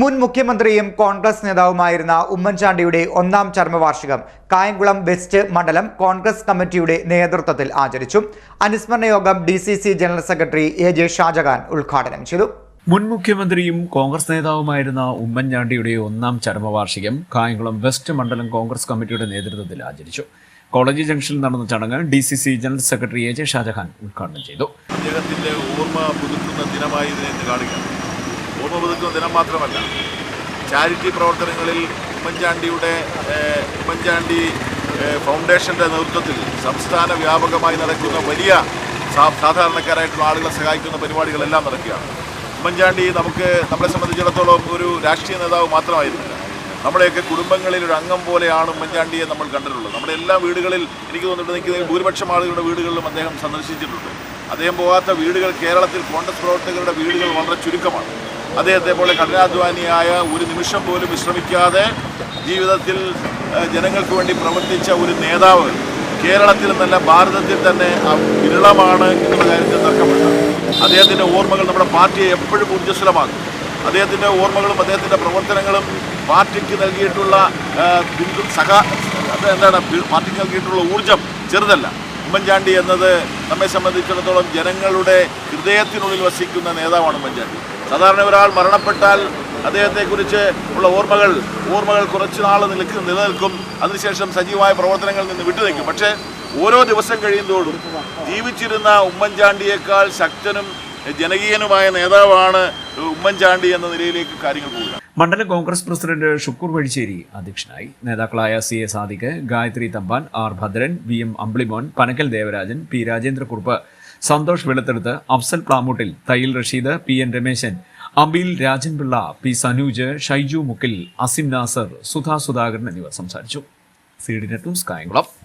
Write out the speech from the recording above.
മുൻ മുഖ്യമന്ത്രിയും കോൺഗ്രസ് നേതാവുമായിരുന്ന ഉമ്മൻചാണ്ടിയുടെ ഒന്നാം ചരമവാർഷികം കായംകുളം വെസ്റ്റ് മണ്ഡലം കോൺഗ്രസ് കമ്മിറ്റിയുടെ നേതൃത്വത്തിൽ ആചരിച്ചു. അനുസ്മരണ യോഗം D C C general secretary A J Shajahan ഉദ്ഘാടനം ചെയ്തു. മുൻ മുഖ്യമന്ത്രിയും കോൺഗ്രസ് നേതാവുമായിരുന്ന ഉമ്മൻചാണ്ടിയുടെ ഒന്നാം ചരമവാർഷികം കായംകുളം വെസ്റ്റ് മണ്ഡലം കോൺഗ്രസ് കമ്മിറ്റിയുടെ നേതൃത്വത്തിൽ ആചരിച്ചു. കോളേജ് ജംഗ്ഷനിൽ നടന്ന ചടങ്ങ് D C C general secretary A J Shajahan ഉദ്ഘാടനം ചെയ്തു. അദ്ദേഹത്തിന്റെ ഓർമ്മ പുതുക്കുന്ന ദിനമായി ഇതിനെ ഇന്ന് കാണുക ഓർമ്മ പുതുക്കുന്ന ദിനം മാത്രമല്ല ചാരിറ്റി പ്രവർത്തനങ്ങളിൽ ഉമ്മൻചാണ്ടിയുടെ ഉമ്മൻചാണ്ടി ഫൗണ്ടേഷന്റെ നേതൃത്വത്തിൽ സംസ്ഥാന വ്യാപകമായി നടക്കുന്ന വലിയ സാധാരണക്കാരായിട്ടുള്ള ആളുകളെ സഹായിക്കുന്ന പരിപാടികളെല്ലാം നടക്കുകയാണ്. ഉമ്മൻചാണ്ടി നമുക്ക് നമ്മളെ സംബന്ധിച്ചിടത്തോളം ഒരു രാഷ്ട്രീയ നേതാവ് മാത്രമായിരുന്നില്ല. നമ്മുടെയൊക്കെ കുടുംബങ്ങളിൽ ഒരു അംഗം പോലെയാണ് ഉമ്മൻചാണ്ടിയെ നമ്മൾ കണ്ടിട്ടുള്ളത്. നമ്മുടെ എല്ലാ വീടുകളിൽ എനിക്ക് തോന്നുന്നുണ്ട് എനിക്ക് ഭൂരിപക്ഷം ആളുകളുടെ വീടുകളിലും അദ്ദേഹം സന്ദർശിച്ചിട്ടുണ്ട്. അദ്ദേഹം പോകാത്ത വീടുകൾ കേരളത്തിൽ കോൺഗ്രസ് പ്രവർത്തകരുടെ വീടുകൾ വളരെ ചുരുക്കമാണ്. അദ്ദേഹത്തെ പോലെ കഠിനാധ്വാനിയായ ഒരു നിമിഷം പോലും വിശ്രമിക്കാതെ ജീവിതത്തിൽ ജനങ്ങൾക്ക് വേണ്ടി പ്രവർത്തിച്ച ഒരു നേതാവ് കേരളത്തിൽ നിന്നല്ല ഭാരതത്തിൽ തന്നെ വിരളമാണ് എന്നുള്ള കാര്യത്തിൽ തർക്കമില്ല അദ്ദേഹത്തിന്റെ ഓർമ്മകൾ നമ്മുടെ പാർട്ടിയെ എപ്പോഴും ഊർജസ്വലമാക്കും. അദ്ദേഹത്തിന്റെ ഓർമ്മകളും അദ്ദേഹത്തിന്റെ പ്രവർത്തനങ്ങളും പാർട്ടിക്ക് നൽകിയിട്ടുള്ള സഹ എന്താണ്? പാർട്ടിക്ക് നൽകിയിട്ടുള്ള ഊർജം ചെറുതല്ല. ഉമ്മൻചാണ്ടി എന്നത് നമ്മെ സംബന്ധിച്ചിടത്തോളം ജനങ്ങളുടെ ഹൃദയത്തിനുള്ളിൽ വസിക്കുന്ന നേതാവാണ് ഉമ്മൻചാണ്ടി. സാധാരണ ഒരാൾ മരണപ്പെട്ടാൽ അദ്ദേഹത്തെക്കുറിച്ച് ഉള്ള ഓർമ്മകൾ ഓർമ്മകൾ കുറച്ച് നാൾ നിൽക്കും നിലനിൽക്കും. അതിനുശേഷം സജീവമായ പ്രവർത്തനങ്ങളിൽ നിന്ന് വിട്ടുനിൽക്കും. പക്ഷേ ഓരോ ദിവസം കഴിയുന്തോറും ജീവിച്ചിരുന്ന ഉമ്മൻചാണ്ടിയേക്കാൾ ശക്തനും ജനകീയനുമായ നേതാവാണ് ഉമ്മൻചാണ്ടി എന്ന നിലയിലേക്ക് കാര്യങ്ങൾ പോകുക മണ്ഡലം കോൺഗ്രസ് പ്രസിഡന്റ് ഷുക്കൂർ വഴിശ്ശേരി അധ്യക്ഷനായി. നേതാക്കളായ C A Sadiq Gayathri Thampan R Bhadran V M Ambilimon Panakkal Devarajan P Rajendrakkurup Santhosh Veluthedath Afsal Plamoottil Thayyil Rasheed P N Rameshan Abil Rajanpillai P Sanuj Shaiju Mukkil Asim Nasar Sudha Sudhakaran എന്നിവർ സംസാരിച്ചു. C D net news Kayamkulam.